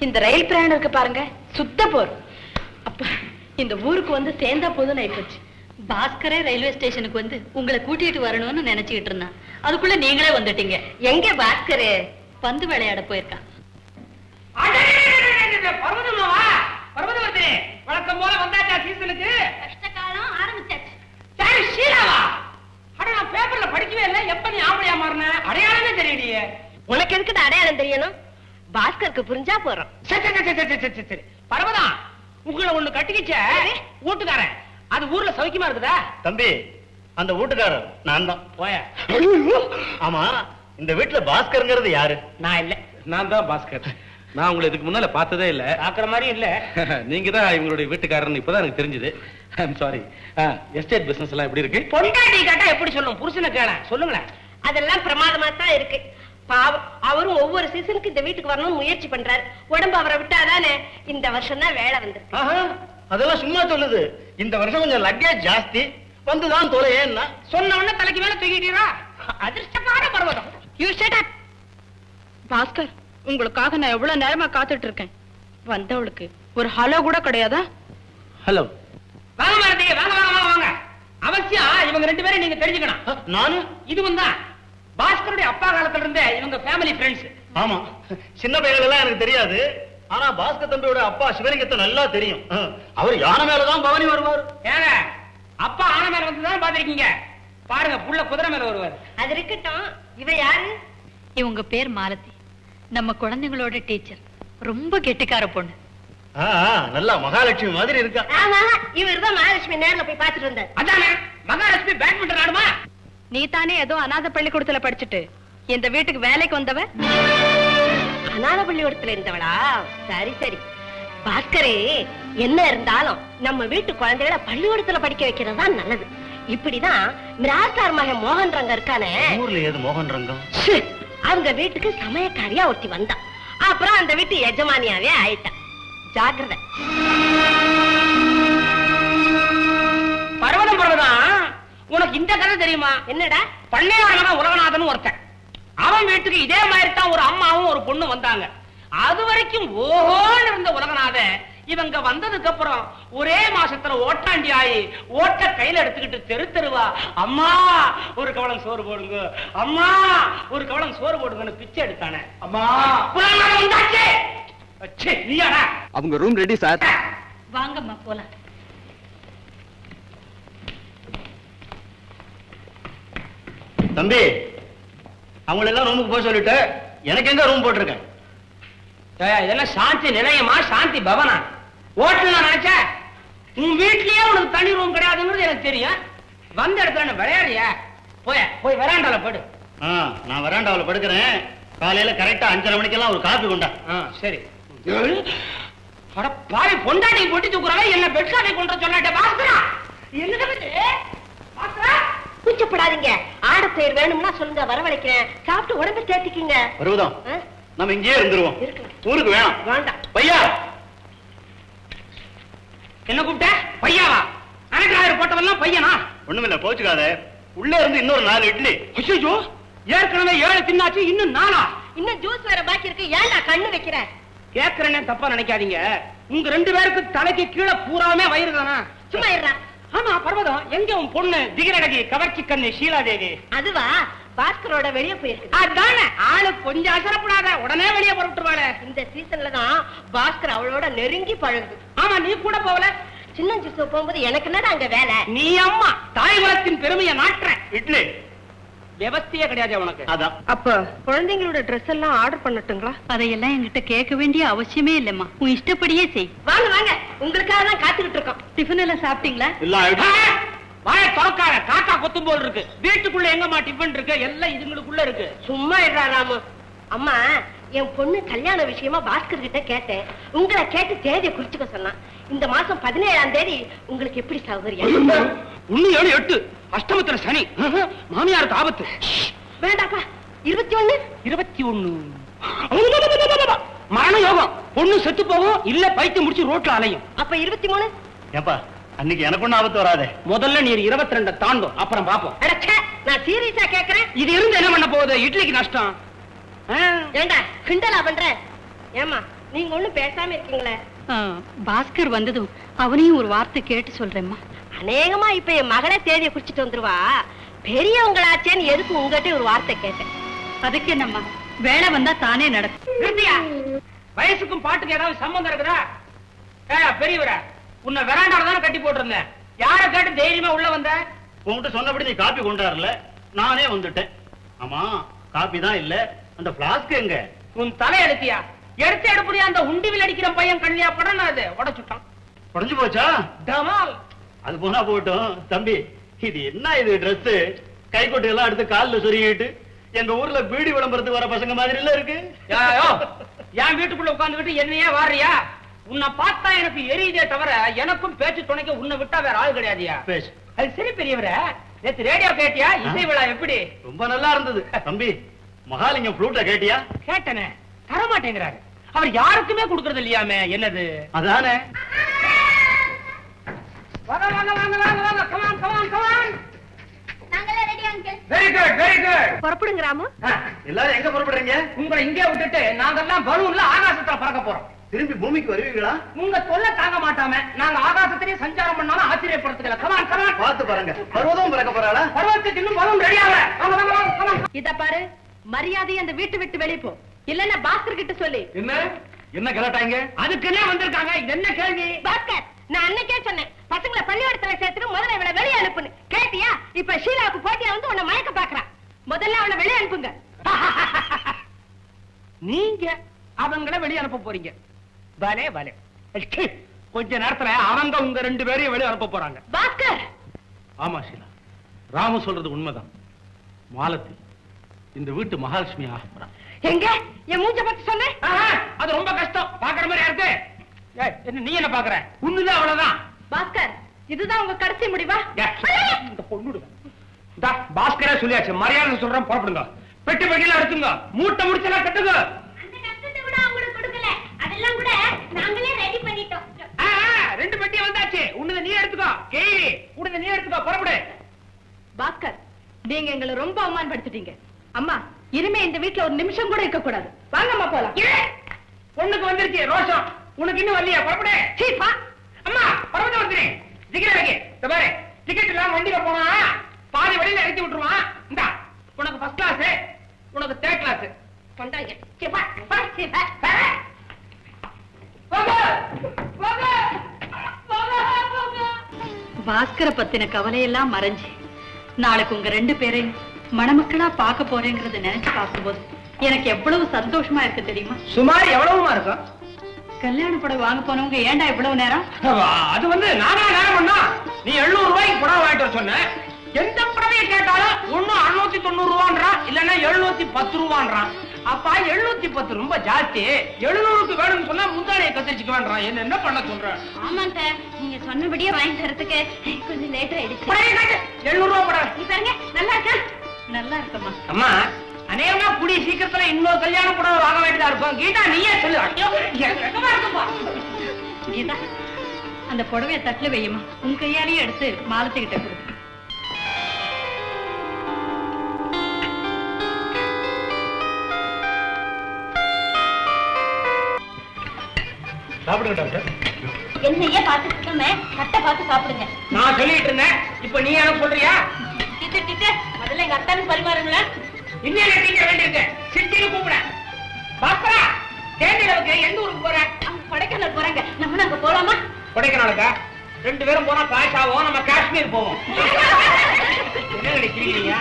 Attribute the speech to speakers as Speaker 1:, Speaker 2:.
Speaker 1: இந்த ரயில் பிரயாணம் இருக்கு பாருங்க. சுத்த போர். அப்ப இந்த ஊருக்கு வந்து சேர்ந்தா போதும் ஆயிப்போச்சு.
Speaker 2: பாஸ்கரே ரயில்வே ஸ்டேஷனுக்கு வந்து உங்களை கூட்டிட்டு வரணும்னு நினைச்சுக்கிட்டு இருந்தான். அதுக்குள்ள நீங்களே வந்துட்டீங்க.
Speaker 1: எங்க பாஸ்கரு?
Speaker 2: பந்து விளையாட போயிருக்கான்.
Speaker 1: பாஸ்கருக்கு புரிஞ்சா போறோம்.
Speaker 3: சரி சரி சரி சரி சரி சரி சரி. பர்வதா உங்களை ஒண்ணு கட்டிக்கிச்ச. வீட்டுக்காரன் அது ஊர்ல சௌக்கியமா இருக்குதா?
Speaker 4: தம்பி அந்த வீட்டுக்காரர் நான் தான்
Speaker 3: போய
Speaker 4: ஆமா இந்த வீட்டுல பாஸ்கருங்கிறது யாரு?
Speaker 3: நான் இல்ல.
Speaker 5: நான் தான் பாஸ்கர். நான் உங்களை இதுக்கு முன்னால பார்த்ததே இல்ல.
Speaker 3: பாக்குற மாதிரி இல்ல.
Speaker 5: நீங்க தான் இவங்களுடைய வீட்டுக்காரர்னு இப்பதான் எனக்கு தெரிஞ்சது. ஐம் சாரி எஸ்டேட் பிசினஸ் எல்லாம் எப்படி இருக்கு?
Speaker 3: பொண்டாட்டி கேட்டா எப்படி சொல்லும்? புருஷனை கேள. சொல்லுங்களேன்.
Speaker 1: அதெல்லாம் பிரமாதமா தான் இருக்கு. பாவம். அவரும் ஒவ்வொரு சீசனுக்கு இந்த வீட்டுக்கு வரணும்னு முயற்சி பண்றாரு. உடம்பு அவரை விட்டாதானே இந்த வருஷம் தான் வேலை வந்திருக்கு.
Speaker 4: ஆஹா, அதெல்லாம் சும்மா சொல்லுது. இந்த வருஷம் கொஞ்சம் லக்கேஜ் ஜாஸ்தி. வந்துதான் தொலையேன்னா
Speaker 3: சொன்ன உடனே தலைக்கு மேல தூக்கிட்டீரா? அதிர்ஷ்டமான Parvatham.
Speaker 1: You shut up Bhaskar உங்களுக்காக நான் எவ்வளவு நேரமா காத்துட்டு இருக்கேன். வந்தவளுக்கு ஒரு ஹலோ கூட கிடையாதா?
Speaker 5: ஹலோ.
Speaker 3: வாங்க வாங்க வாங்க வாங்க அவசியம் இவங்க ரெண்டு பேரும் நீங்க தெரிஞ்சுக்கணும்.
Speaker 4: நானு?
Speaker 3: இதுவும் தான். காலத்துல இருந்தே இவங்க ஃபேமிலி ஃப்ரெண்ட்ஸ்
Speaker 4: ஆமா. சின்ன எல்லாம் எனக்கு தெரியாது. ஆனா பாஸ்கர் தம்பியோட அப்பா சிவலிங்கத்தை நல்லா தெரியும். அவர் யானை மேலதான் பவனி வருவார்.
Speaker 3: ஏங்க அப்பா ஆன மேல வந்து தான் பாத்திருக்கீங்க பாருங்க புள்ள குதிரை மேல வருவார்.
Speaker 1: அது இருக்கட்டும். இவ யாரு?
Speaker 2: இவங்க பேர் மாலதி. நம்ம குழந்தைங்களோட டீச்சர். ரொம்ப கெட்டிக்கார பொண்ணு.
Speaker 4: நல்லா மகாலட்சுமி மாதிரி இருக்கா.
Speaker 1: ஆமா இவர் தான் மகாலட்சுமி நேர்ல போய் பாத்துட்டு வந்தார்.
Speaker 3: அதானே மகாலட்சுமி பேட்மிண்டன் ஆடுமா?
Speaker 1: நீ தானே ஏதோ அநாத பள்ளிக்கூடத்துல படிச்சுட்டு இந்த வீட்டுக்கு வேலைக்கு வந்தவ? அநாத பள்ளிக்கூடத்துல இருந்தவளா? சரி சரி. பாஸ்கரே என்ன இருந்தாலும் நம்ம வீட்டு குழந்தைகளை பள்ளிக்கூடத்துல படிக்க வைக்கிறது தான் நல்லது. இப்படிதான் மிராசார் மகன் மோகன் ரங்க இருக்கானே.
Speaker 4: ஊர்ல ஏது மோகன் ரங்கம்
Speaker 1: அவங்க வீட்டுக்கு சமயக்காரியா ஒருத்தி வந்தா அப்புறம் அந்த வீட்டு எஜமானியாவே ஆயிட்டா. ஜாக்கிரதை.
Speaker 3: பர்வதம் பர்வதம் உனக்கு இந்த கதை தெரியுமா?
Speaker 1: என்னடா?
Speaker 3: பள்ளையாளன் உலகநாதன் ஒருத்தன். அவன் வீட்டுக்கு இதே மாதிரி தான் ஒரு அம்மாவும் ஒரு பொண்ணு வந்தாங்க. அது வரைக்கும் ஓஹோன்னு இருந்த உலகநாத இவங்க வந்ததுக்கு அப்புறம் ஒரே மாசத்துல ஓட்டாண்டி ஆயி ஓட்ட கையில எடுத்துக்கிட்டு தெரு தெருவா அம்மா ஒரு கவளம் சோறு போடுங்க அம்மா ஒரு கவளம் சோறு போடுங்கன்னு பிச்சை எடுத்தானே. அம்மா. நீயாடா?
Speaker 6: அவங்க ரூம் ரெடி சார்
Speaker 2: வாங்கம்மா போலாம்.
Speaker 4: தம்பி அவங்கள எல்லாம் ரூமுக்கு போக சொல்லிட்டு எனக்கு எங்க ரூம் போட்டிருக்கேன்?
Speaker 3: இதெல்லாம் சாந்தி நிலையமா? சாந்தி பவனா? ஹோட்டல் நினைச்ச உன் வீட்லயே உனக்கு தனி ரூம் கிடையாதுங்கிறது எனக்கு தெரியும். வந்த இடத்துல என்ன விளையாடியா போய போய் வராண்டால போடு.
Speaker 4: நான் வராண்டாவில் படுக்கிறேன். காலையில கரெக்டா அஞ்சரை மணிக்கெல்லாம் ஒரு காப்பி கொண்டா.
Speaker 3: சரி. பாவி பொண்டாட்டி பொட்டி தூக்குறாங்க என்ன பெட்ஷாட்டை கொண்டு சொல்லாட்ட பாஸ்கரா? என்னது இது?
Speaker 1: கூச்சப்படாதீங்க. ஆடப்பெயர் வேணும்னா சொல்லுங்க வரவழைக்கிறேன். சாப்பிட்டு உடம்பு தேத்திக்கிங்க
Speaker 4: பருவதம்
Speaker 1: ஆ?
Speaker 4: நம்ம இங்கேயே இருந்துருவோம். ஊருக்கு வேணாம்.
Speaker 1: வேண்டாம்.
Speaker 4: பையா!
Speaker 3: என்ன கூப்பிட்ட? பையாவா? அனக்காயிரம் போட்டவெல்லாம் பையனா?
Speaker 4: ஒண்ணுமில்ல போச்சுக்காத உள்ள இருந்து இன்னொரு நாலு இட்லி.
Speaker 3: ஐயோ ஏற்கனவே ஏழு தின்னாச்சு இன்னும் நாளா
Speaker 1: இன்னும் ஜூஸ் வேற பாக்கி இருக்கு. ஏன்டா கண்ணு வைக்கிற?
Speaker 3: கேக்குறேன்னு தப்பா நினைக்காதீங்க. உங்க ரெண்டு பேருக்கு தலைக்கு கீழே பூராமே வயிறு தானா?
Speaker 1: சும்மா இருடா.
Speaker 3: ஆமா பர்வதம். எங்க உன் பொண்ணு? திகிரடகி கவர்ச்சி கண்ணு ஷீலாதேவி?
Speaker 1: அதுவா? பாஸ்கரோட வெளிய போயிருக்கு.
Speaker 3: அதானே. ஆளு கொஞ்சம் அசரப்படாத. உடனே வெளியே புறப்பட்டுருவாளே.
Speaker 1: இந்த சீசன்ல தான் பாஸ்கர் அவளோட நெருங்கி பழகுது.
Speaker 3: ஆமா நீ கூட போகல.
Speaker 1: சின்ன ஜூஸ் போகும்போது எனக்கு என்னடா அங்க வேலை?
Speaker 3: நீ அம்மா தாய் குலத்தின் பெருமையை நாட்டுற.
Speaker 4: இட்லி.
Speaker 3: விவஸ்தையே கிடையாது உனக்கு
Speaker 4: அதான்.
Speaker 1: அப்ப குழந்தைங்களோட ட்ரெஸ் எல்லாம் ஆர்டர் பண்ணட்டுங்களா?
Speaker 2: அதையெல்லாம் என்கிட்ட கேட்க வேண்டிய அவசியமே இல்லைம்மா. உன் இஷ்டப்படியே செய்.
Speaker 1: வாங்க வாங்க. உங்களுக்காக தான் காத்துக்கிட்டு இருக்கோம்.
Speaker 2: டிஃபன் எல்லாம் சாப்பிட்டீங்களா?
Speaker 4: ஆயிடுச்சு.
Speaker 3: வாய திறக்காத. காக்கா கொத்தும் போல் இருக்கு. வீட்டுக்குள்ள எங்கம்மா டிஃபன் இருக்கு? எல்லாம் இதுங்களுக்குள்ள இருக்கு.
Speaker 1: சும்மா இருடா ராமு. அம்மா என் பொண்ணு கல்யாண விஷயமா பாஸ்கர் கிட்ட கேட்டேன். உங்களை கேட்டு தேதியை குறிச்சுக்க சொன்னான். இந்த மாசம் பதினேழாம் தேதி உங்களுக்கு எப்படி சௌகரியம்?
Speaker 3: ஒண்ணு ஏழு எட்டு. அஷ்டமத்துல சனி. மாமியாருக்கு ஆபத்து.
Speaker 1: வேண்டாப்பா இருபத்தி ஒண்ணு
Speaker 3: இருபத்தி ஒண்ணு மரண யோகம். பொண்ணு செத்து போகும் இல்ல பைத்தியம் முடிச்சு ரோட்ல அலையும்.
Speaker 1: அப்ப இருபத்தி மூணு
Speaker 4: ஏப்பா அன்னைக்கு எனக்கு ஒண்ணும் ஆபத்து வராதே.
Speaker 3: முதல்ல நீர் இருபத்தி ரெண்ட தாண்டும் அப்புறம் பாப்போம்.
Speaker 1: நான் சீரியஸா கேக்குறேன்.
Speaker 3: இது இருந்து என்ன பண்ண போகுது? இட்லிக்கு நஷ்டம்.
Speaker 1: ஏண்டா கிண்டலா பண்ற? ஏமா நீங்க ஒண்ணும் பேசாம இருக்கீங்களே?
Speaker 2: பாஸ்கர் வந்ததும் அவனையும் ஒரு வார்த்தை கேட்டு சொல்றேம்மா.
Speaker 1: அநேகமா இப்ப என் மகளே தேதியை குறிச்சிட்டு வந்துருவா. பெரியவங்களாச்சேன்னு எதுக்கு உங்ககிட்ட ஒரு வார்த்தை கேட்டேன்.
Speaker 2: அதுக்கு என்னம்மா? வேலை வந்தா தானே நடக்கும்.
Speaker 3: வயசுக்கும் பாட்டுக்கு ஏதாவது சம்பந்தம் இருக்குதா? ஏ பெரியவர உன்னை வெராண்டால தானே கட்டி போட்டிருந்தேன். யார கேட்டு தைரியமா உள்ள வந்த?
Speaker 4: உன்கிட்ட சொன்னபடி நீ காப்பி கொண்டாடல. நானே வந்துட்டேன். ஆமா காப்பி தான் இல்ல. அந்த பிளாஸ்க் எங்க?
Speaker 3: உன் தலை எடுத்தியா? எடுத்து எடுப்படியா? அந்த உண்டிவில் அடிக்கிற பையன் கண்ணியா படம் அது? உடைச்சுட்டான்.
Speaker 4: உடைஞ்சு போச்சா?
Speaker 3: டமால்
Speaker 4: அது போனா போகட்டும். தம்பி இது என்ன இது Dress? கைக்கொட்டை எல்லாம் எடுத்து கால்ல சொருகிட்டு எங்க ஊர்ல பீடி விளம்பரத்துக்கு வர பசங்க மாதிரி இல்ல இருக்கு
Speaker 3: என் வீட்டுக்குள்ள உட்கார்ந்துகிட்டு என்னையே வாரியா உன்னை பார்த்தா எனக்கு எரியுதே தவிர எனக்கும் பேச்சு துணைக்க உன்னை விட்டா வேற ஆள் கிடையாதுயா?
Speaker 4: பேசு.
Speaker 3: அது சரி பெரியவர நேத்து ரேடியோ கேட்டியா? இசை விழா எப்படி?
Speaker 4: ரொம்ப நல்லா இருந்தது. தம்பி மகாலிங்கம் ஃப்ளூட்ட கேட்டியா?
Speaker 3: கேட்டனே தர மாட்டேங்கிறாரு அவர் யாருக்குமே கொடுக்கறது இல்லையாமே என்னது?
Speaker 4: அதானே.
Speaker 3: வாங்க வாங்க வாங்க வாங்க வாங்க come on come on come on
Speaker 1: நாங்களே ready uncle
Speaker 3: very good very good
Speaker 1: புறப்படுங்க ராமு.
Speaker 4: எல்லாரும் எங்க புறப்படுறீங்க?
Speaker 3: உங்களை இங்கே விட்டுட்டு நாங்கெல்லாம் பலூன்ல ஆகாசத்துல பறக்க போறோம்.
Speaker 4: திரும்பி பூமிக்கு வருவீங்களா?
Speaker 3: உங்க தொல்லை தாங்க மாட்டாம நாங்க ஆகாசத்திலேயே சஞ்சாரம் பண்ணாலும் ஆச்சரியப்படுத்துக்கல. கமான் கமான்
Speaker 4: பார்த்து பாருங்க. பருவதம் பறக்க போறாளா?
Speaker 3: பருவத்துக்கு இன்னும் பலூன் ரெடியாகல வாங்க வாங்க வாங்க கமான்
Speaker 1: இத பாரு மரியாதை அந்த வீட்டு விட்டு வெளிய போ. இல்லன்னா பாஸ்கர் கிட்ட சொல்லி.
Speaker 5: என்ன? என்ன கலாட்டாங்க
Speaker 3: அதுக்குன்னே வந்திருக்காங்க. என்ன கேள்வி?
Speaker 1: பாஸ்கர் நான் அன்னைக்கே சொன்னேன். பசங்களை பள்ளிக்கூடத்துல சேர்த்துட்டு முதல்ல இவளை வெளியே அனுப்புன்னு. கேட்டியா? இப்ப ஷீலாவுக்கு போட்டியா வந்து உன்னை மயக்க பாக்குறான் முதல்ல அவனை வெளியே அனுப்புங்க.
Speaker 3: நீங்க அவங்கள வெளிய அனுப்ப போறீங்க. பலே பலே. கொஞ்ச நேரத்துல அவங்க உங்க ரெண்டு பேரையும் வெளிய அனுப்ப போறாங்க.
Speaker 1: பாஸ்கர்!
Speaker 5: ஆமா ஷீலா. ராமு சொல்றது உண்மைதான். மாலத்தி இந்த வீட்டு மகாலட்சுமி ஆக
Speaker 1: எங்க? என் மூஞ்ச பத்தி சொன்னேன்?
Speaker 3: அது ரொம்ப கஷ்டம். பாக்குற மாதிரி இருக்கு நீ என்ன பாக்குற உண்மைதான் அவ்வளவுதான்.
Speaker 1: பாஸ்கர் இதுதான் உங்க கடைசி முடிவா?
Speaker 3: இந்த பொண்ணுடு இந்தா, பாஸ்கரே சொல்லியாச்சு. மரியாதை சொல்றேன் புறப்படுங்க. பெட்டி பெட்டியில எடுத்துங்க. மூட்டை முடிச்செல்லாம் கட்டுங்க. ரெண்டு பெட்டி வந்தாச்சு. உன்னத நீ எடுத்துக்கோ. கேரி உன்னத நீ எடுத்துக்கோ. புறப்படு.
Speaker 1: பாஸ்கர் நீங்க எங்களை ரொம்ப அவமானப்படுத்திட்டீங்க. அம்மா இனிமே இந்த வீட்ல ஒரு நிமிஷம் கூட இருக்க கூடாது. வாங்கம்மா போலாம்.
Speaker 3: ஏ, பொண்ணுக்கு வந்துருச்சு ரோஷம். உனக்கு இன்னும் வரலையா? புறப்படு. அம்மா பரவத வந்துரு. வைக்க இந்த பாரு. டிக்கெட் எல்லாம் வண்டியில போனா பாதி வழியில இறக்கி விட்டுருவான் இந்தா உனக்கு ஃபர்ஸ்ட் கிளாஸ் உனக்கு தேர்ட் கிளாஸ்
Speaker 1: கொண்டாங்க.
Speaker 2: பாஸ்கரை பத்தின கவலையெல்லாம் மறைஞ்சு. நாளைக்கு உங்க ரெண்டு பேரையும் மணமக்களா பார்க்க போறேங்கிறத நினைச்சு பார்க்கும்போது எனக்கு எவ்வளவு சந்தோஷமா இருக்கு தெரியுமா?
Speaker 3: சுமார் எவ்வளவுமா இருக்கும்?
Speaker 2: கல்யாண புடவை வாங்க போனவங்க ஏன்டா இவ்வளவு நேரம்?
Speaker 3: அது வந்து நானா நேரம் பண்ணா நீ 700 ரூபாய்க்கு புடவை வாங்கிட்டு சொன்ன. எந்த புடவையை கேட்டாலும் ஒண்ணு அறுநூத்தி தொண்ணூறு ரூபான்றான் இல்லன்னா எழுநூத்தி பத்து ரூபான்றான் அப்பா எழுநூத்தி பத்து ரொம்ப ஜாஸ்தி. எழுநூறுக்கு வேணும்னு சொன்னா முந்தானையை கத்திரிச்சுக்க வேண்டாம். என்ன என்ன பண்ண சொல்ற?
Speaker 1: ஆமாங்க நீங்க சொன்னபடியே வாங்கி தரதுக்கு கொஞ்சம் லேட் ஆயிடுச்சு.
Speaker 3: எழுநூறு ரூபா புடவை.
Speaker 1: நீ பாருங்க நல்லா இருக்கா?
Speaker 2: நல்லா இருக்கம்மா.
Speaker 3: அம்மா அநேகமா கூடிய சீக்கிரத்துல இன்னொரு கல்யாண புடவை வாங்க வேண்டியதா இருக்கும். கீதா நீயே சொல்லு.
Speaker 2: கீதா அந்த புடவைய தட்டுல வையுமா உன் கையாலேயே எடுத்து மாலத்துக்கிட்ட கொடு.
Speaker 5: சாப்பிடுங்க டாக்டர்.
Speaker 1: என்னையே பார்த்து கட்டை பார்த்து சாப்பிடுங்க.
Speaker 3: நான் சொல்லிட்டு இருந்தேன். இப்ப நீ எனக்கு சொல்றியா? இன்னும் டீச்சர் வேண்டியிருக்கு. சிட்டின்னு கூப்பிட. பாஸ்கரா தேனிலவுக்கு எந்த ஊருக்கு போற?
Speaker 1: அவங்க கொடைக்கானல் போறாங்க. நம்ம அங்க போலாமா?
Speaker 3: கொடைக்கானலுக்கா? ரெண்டு பேரும் போனா காய்ஸ் ஆகும் நம்ம காஷ்மீர் போவோம். என்ன கிடைக்கிறீங்க